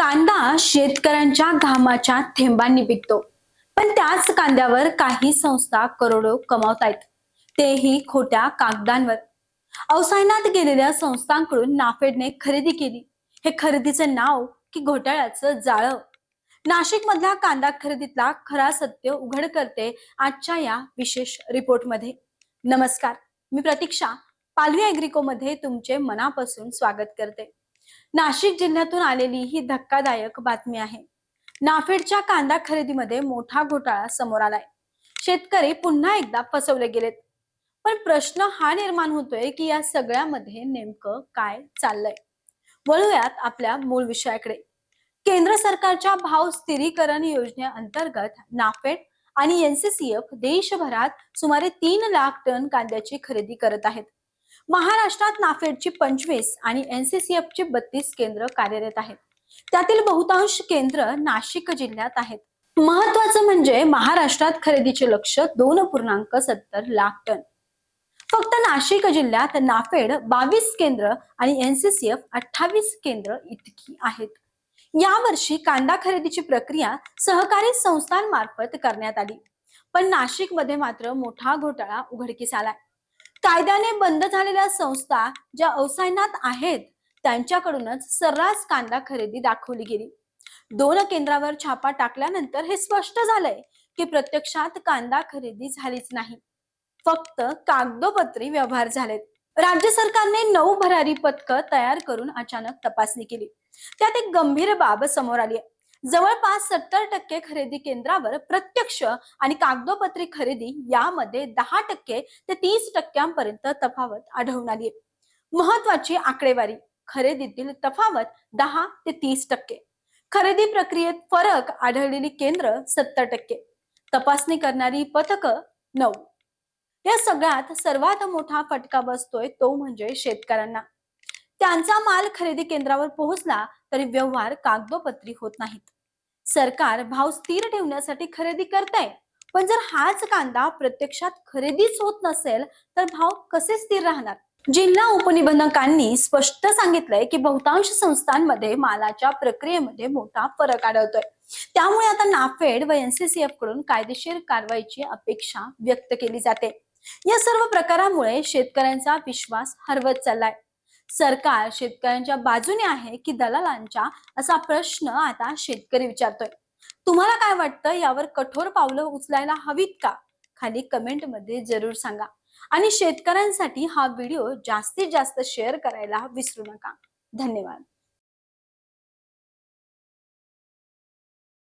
कांदा शेतकऱ्यांच्या घामाच्या थेंबांनी पिकतो. पण त्याच कांद्यावर काही संस्था करोडो कमावतायत. तेही खोट्या कागदांवर. अवसायनात गेलेल्या संस्थांकडून नाफेडने खरेदी केली. हे खरेदीचं नाव की घोटाळ्याचं जाळं. नाशिक मधल्या कांदा खरेदीतला खरा सत्य उघड करते आजच्या या विशेष रिपोर्टमध्ये. नमस्कार मी प्रतीक्षा. पालवी अॅग्रिको मध्ये तुमचे मनापासून स्वागत करते. नाशिक जिल्ह्यातून आलेली ही धक्कादायक बातमी आहे. नाफेडच्या कांदा खरेदीमध्ये मोठा घोटाळा समोर आलाय. शेतकरी पुन्हा एकदा फसवले गेलेत. पण प्रश्न हा निर्माण होतोय की या सगळ्यामध्ये नेमकं काय चाललंय? वळूयात आपल्या मूळ विषयाकडे. केंद्र सरकारच्या भाव स्थिरीकरण योजनेअंतर्गत नाफेड आणि एनसीसीएफ देशभरात सुमारे तीन लाख टन कांद्याची खरेदी करत आहेत. महाराष्ट्रात नाफेडची पंचवीस आणि एनसीसीएफ ची बत्तीस केंद्र कार्यरत आहेत. त्यातील बहुतांश केंद्र नाशिक जिल्ह्यात आहेत. महत्वाचं म्हणजे महाराष्ट्रात खरेदीचे लक्ष दोन पूर्णांक सत्तर लाख टन. फक्त नाशिक जिल्ह्यात नाफेड बावीस केंद्र आणि एनसीसीएफ अठ्ठावीस केंद्र इतकी आहेत. यावर्षी कांदा खरेदीची प्रक्रिया सहकारी संस्थांमार्फत करण्यात आली. पण नाशिकमध्ये मात्र मोठा घोटाळा उघडकीस आलाय. कायद्याने बंद झालेल्या संस्था ज्या अवसायनात आहेत त्यांच्याकडूनच सर्रास कांदा खरेदी दाखवली गेली. दोन केंद्रावर छापा टाकल्यानंतर हे स्पष्ट झालंय की प्रत्यक्षात कांदा खरेदी झालीच नाही. फक्त कागदोपत्री व्यवहार झालेत. राज्य सरकारने नऊ भरारी पथक तयार करून अचानक तपासणी केली. त्यात एक गंभीर बाब समोर आली आहे. जवळपास सत्तर टक्के खरेदी केंद्रावर प्रत्यक्ष आणि कागदोपत्री खरेदी यामध्ये दहा टक्के ते तीस टक्क्यांपर्यंत तफावत आढळून आली. महत्वाची आकडेवारी खरेदीतील तफावत दहा ते तीस टक्के. खरेदी प्रक्रियेत फरक आढळलेली केंद्र सत्तर टक्के. तपासणी करणारी पथक नऊ. या सगळ्यात सर्वात मोठा फटका बसतोय तो म्हणजे शेतकऱ्यांना. त्यांचा माल खरेदी केंद्रावर पोहोचला तरी व्यवहार कागदोपत्री होत नाहीत. सरकार भाव स्थिर ठेवण्यासाठी खरेदी करताय. पण जर हाच कांदा प्रत्यक्षात खरेदीच होत नसेल तर भाव कसे स्थिर राहणार? जिल्हा उपनिबंधकांनी स्पष्ट सांगितलंय की बहुतांश संस्थांमध्ये मालाच्या प्रक्रियेमध्ये मोठा फरक आढळतोय. त्यामुळे आता नाफेड व एनसीसीएफकडून कायदेशीर कारवाईची अपेक्षा व्यक्त केली जाते. या सर्व प्रकारामुळे शेतकऱ्यांचा विश्वास हरवत चाललाय. सरकार शेतकऱ्यांच्या बाजूने आहे की दलालांच्या असा प्रश्न आता शेतकरी विचारतोय. तुम्हाला काय वाटतं? यावर कठोर पावलं उचलायला हवीत का? खाली कमेंटमध्ये जरूर सांगा. आणि शेतकऱ्यांसाठी हा व्हिडिओ जास्तीत जास्त शेअर करायला विसरू नका. धन्यवाद.